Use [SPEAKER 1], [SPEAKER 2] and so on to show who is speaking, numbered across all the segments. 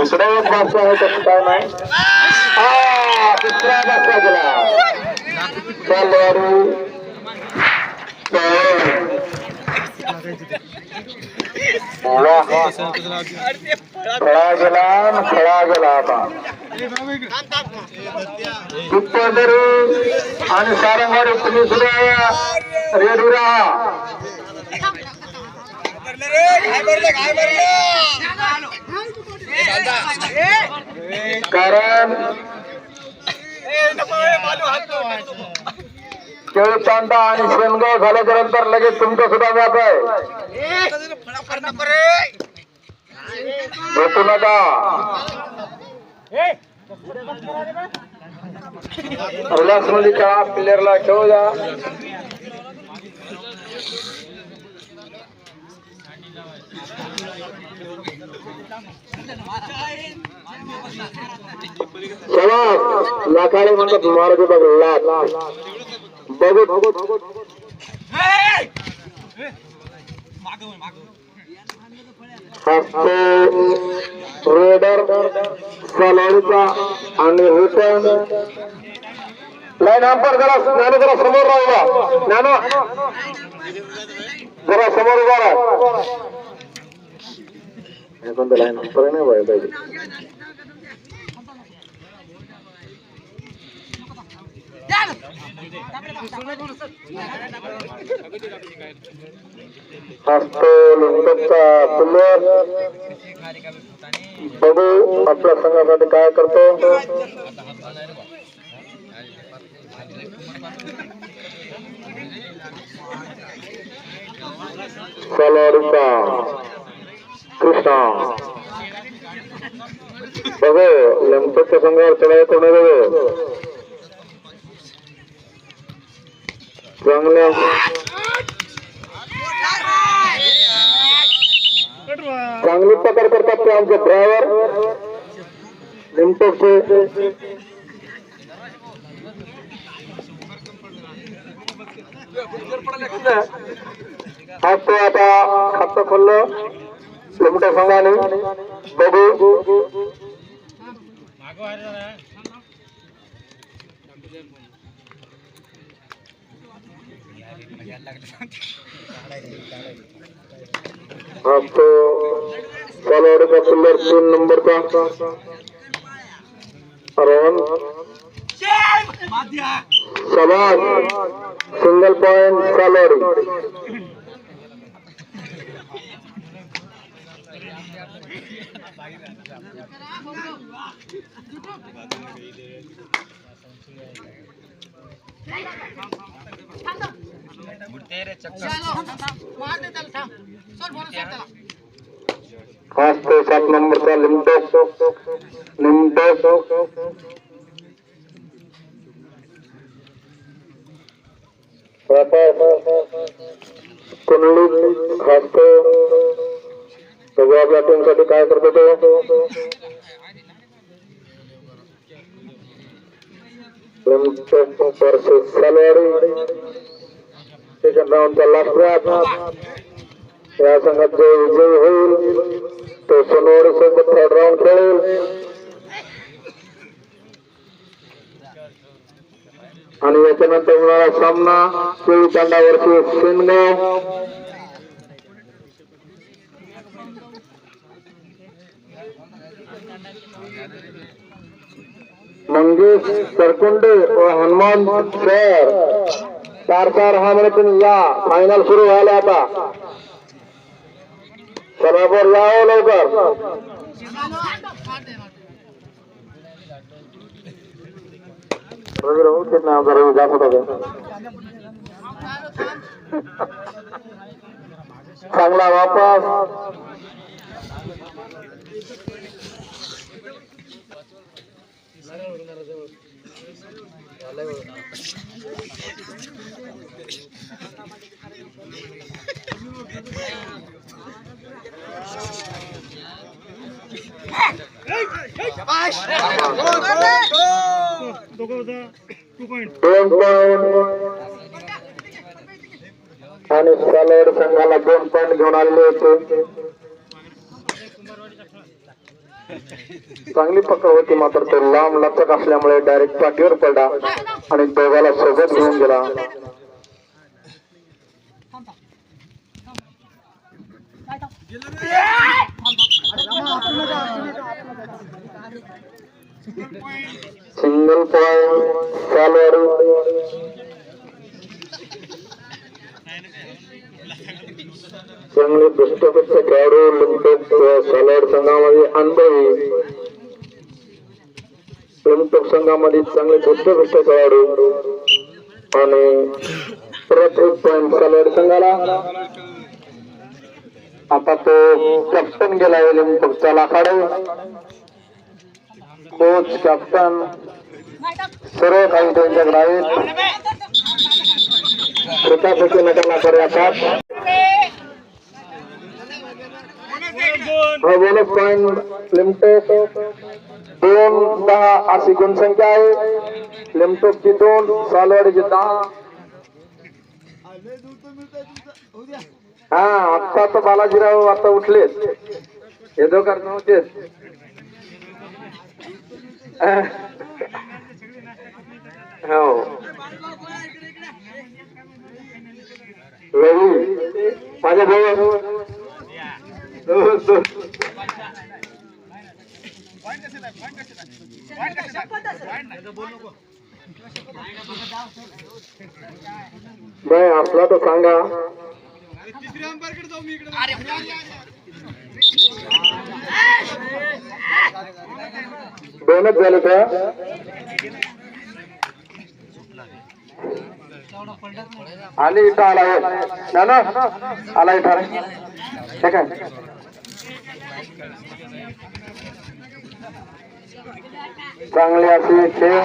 [SPEAKER 1] दुसरा एक बादशा आहे तसं काय नाही हा। दुसरा बादशा गेला चालवारी खळा गेला न खळा गेला आता उत्तरी आणि सारंगवाडी तुम्ही सुद्धा रेडी राहा कारण केळी चांदा आणि शेनगाव झाल्याच्यानंतर लगेच तुमचं सुद्धा व्याप आहे भेटू नका रिलॅक्समध्ये खेळा प्लेअरला खेळू द्या समाज लाखाडे म्हणतात मारुती बघ लाख. बघू. बघू रेडर सलाडीचा आणि रिटर्न लाईन अंपर जरा ज्ञानो जरा समोर राहू ज्ञानो जरा समोर उभा राहा. कोणतं लाईन अंपर नाही बघू आपल्या संघासाठी काय करतो सलोरिका कृष्णा. बघ लिंकच्या संघावर चढाई कोणी बघ? चांगल्या चांगली पकड करतात ते आमचे ड्रायव्हर लिमटोकचे आज तो आता खातं खोललं. लिमट्या संघाने बघू. चालवाडीचा पिल्लर तीन नंबरचा. रोहन समाज सिंगल पॉइंट चालवाडी फास्ट सात नंबरचा लिमटो लिमटो कुंडली हसतो सगळं आपल्या टीमसाठी काय करतो तो? सलवारी सेकंड राऊंडचा लास्ट मॅच या संघात जो विजयी होईल तो सोनवडी सोबत थर्ड राऊंड खेळेल. आणि याच्यानंतर होणारा सामना केळी तांडावरची सेनगाव मंगेश सरकुंडे व हनुमान सर चार चार हा तुम्ही या. फायनल सुरू व्हायला आता. सभापर यावं हो लवकर. रवी राहू ते ना रवी जात होता चांगला वापस. মানুষ কালের সংখ্যা গ্রহণ পয়েন্ট ঘোড়ার রয়েছে चांगली पकड होती मात्र तो लांब लचक असल्यामुळे डायरेक्ट पाठीवर पडला आणि दोघाला सोबत घेऊन गेला. सिंगल पॉइंट चालू चांगले दुष्टपक्ष खेळाडू लिंपक सालवाड संघामध्ये अनुभवी लिंपक संघामध्ये चांगले दुष्टपक्ष खेळाडू आणि परत एक पॉइंट सालवाड संघाला आता तो कॅप्टन गेला आहे लिंपकच्या लाखाडे कोच कॅप्टन सर्व काही त्यांच्याकडे आहेत स्वतःपैकी नकाला पर्यातात हा बोनस पॉइंट लिमटोक दोन दहा अशी गुणसंख्या आहे. लिमटोकची दोन सालवाडीची दहा. हा आता तर बालाजीराव आता उठलेत. हे दोघं नव्हतेच हो. माझ्या भाऊ. दोन दोन बाय असला तर सांगा। दोनच झाले का? आली इथं, आला. ना ना आला इथं हे काय? चांगली अशी खेळ.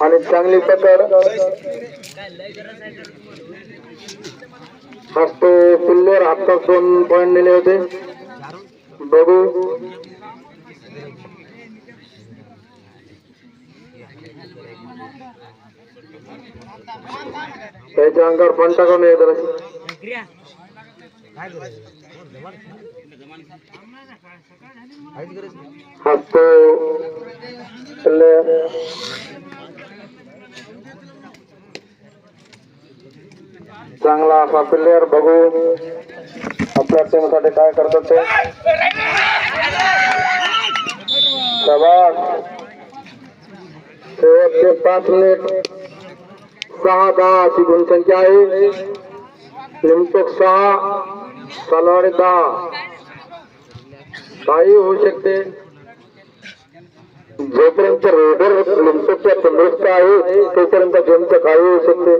[SPEAKER 1] आणि चांगली पकड. हसतो पिल्लेर आता दोन पॉईंट दिले होते. बघू. त्याच्या अंगावर पण टाकून ये जरा हसतो पिल्लेर चांगला असा प्लेअर बघू आपल्या टीमसाठी काय करतात ते शाबास. शेवटचे पाच मिनिट सहा दहा अशी गुणसंख्या आहे लिमटोक सहा सलवाडी दहा काही होऊ शकते. जोपर्यंत रोडर लिमटोकच्या तंदुरुस्त आहे तोपर्यंत गेमचं काही होऊ शकते.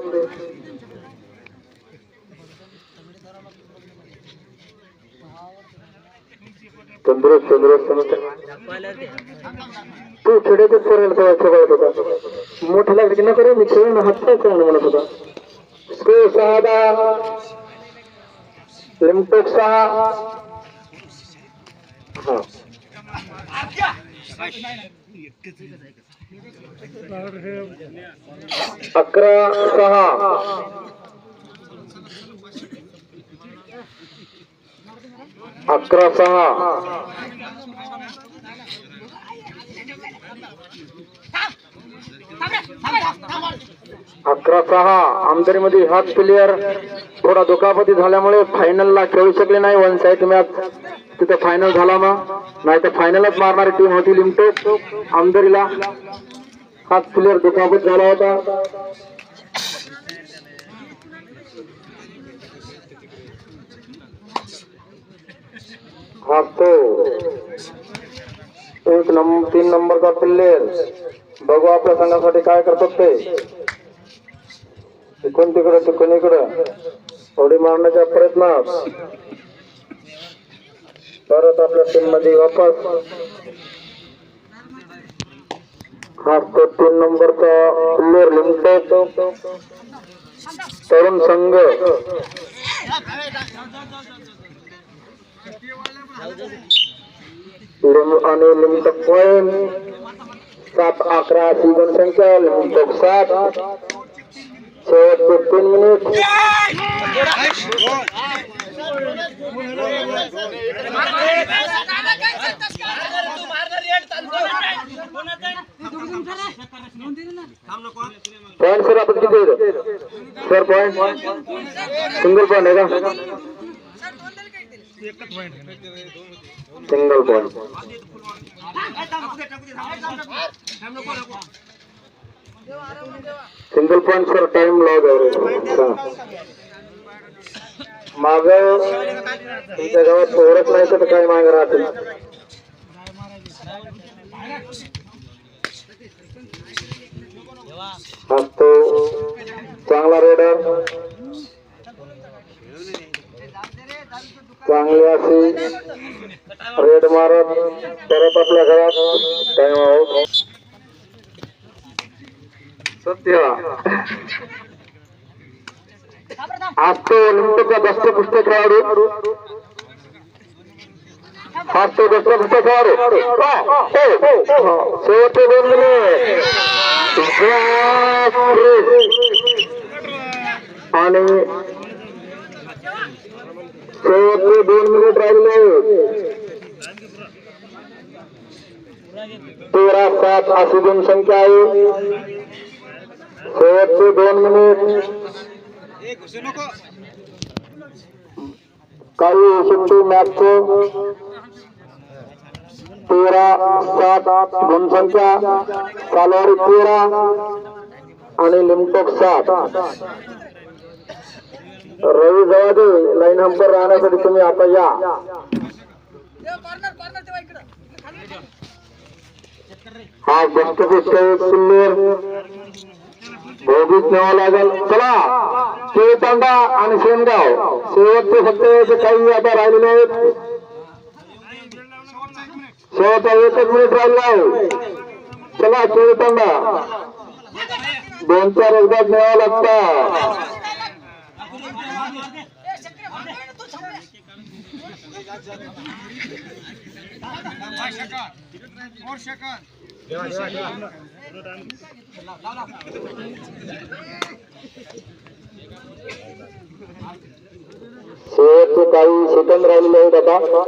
[SPEAKER 1] तंदुरुस्त तंदुरुस्त नसते. तू खेड्यातच करेल तेव्हा सगळं होता मोठ्या लागली न करे मी खेळून हात करणं म्हणत होता स्को सहा दहा. लिमटोक सहा. अकरा सहा. अकरा सहा. अकरा सहा. आमदारीमध्ये हाच प्लेअर थोडा दुखापती झाल्यामुळे फायनलला खेळू शकले नाही. वन साईड मॅच तिथे फायनल झाला मग. नाही तर फायनलच मारणारी टीम होती लिमटेक आमदारीला हाच प्लेअर दुखापत झाला होता. हा तो. एक नंबर तीन नंबरचा प्लेअर बघू आपल्या संघासाठी काय करतात ते. तिकडून तिकडं तिकडून इकडं. होडी मारण्याच्या प्रयत्नात. परत आपल्या टीममध्ये वापस हा तो तीन नंबरचा प्लेअर लिमटो तरुण संघ लिंब आणि लिमिट पॉईंट सात अकरा अशी गुणसंख्या लिमिट सात शेवटचे तीन मिनिट पॉईंट सर आपण किती होतं सर पॉईंट सिंगल पॉईंट आहे का? Single point single point sir time log आहे. माग तुमच्या गावात ओळख नाही तर काय माग राहतील? असतो चांगला रोडर चांगली अशी रेड मारत परत आपल्या घरात. टाइम आहोत सत्य. आज तो ऑलिम्पिकचा दस्तपुष्ट खेळाडू. आज तो दस्तपुष्ट खेळाडू हो, हो, हो. शेवटचे दोन मिनिट. आणि शेवटचे दोन मिनिट राहिले तेरा सात अशी दोन संख्या आहे. शेवटचे दोन मिनिट. काही सुट्टी मॅच तेरा सात गुणसंख्या. कालावधी तेरा आणि लिमटोक सात. रवी जवादे लाईन नंबर राहण्यासाठी तुम्ही आता या. हा गोष्ट गोष्ट किल्लेर भोगीत न्यावा लागेल. चला. केळतांडा आणि शेनगाव. शेवटचे फक्त जे काही आता राहिले नाहीत शेवटचा एकच मिनिट राहिला आहे. चला केळतांडा दोन चार एकदाच न्यावं लागतं. शेवटचे काही सेकंद राहिलेले आहेत आता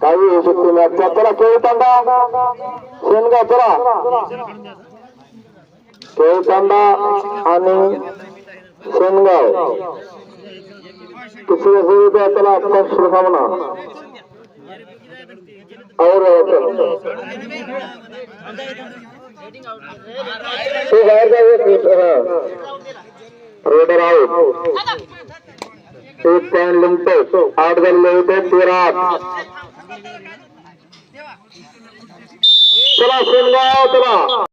[SPEAKER 1] काही होऊ शकते मॅच चला केळतांडा शेनगाव चला केळतांडा आणि शेनगाव किसी सुविधा चला फर्स्ट सामना और तो बाहेर जाऊ रेडर आउट एक पॉईंट लिमतो आठ झालेले होते तेरा चला शेनगाव चला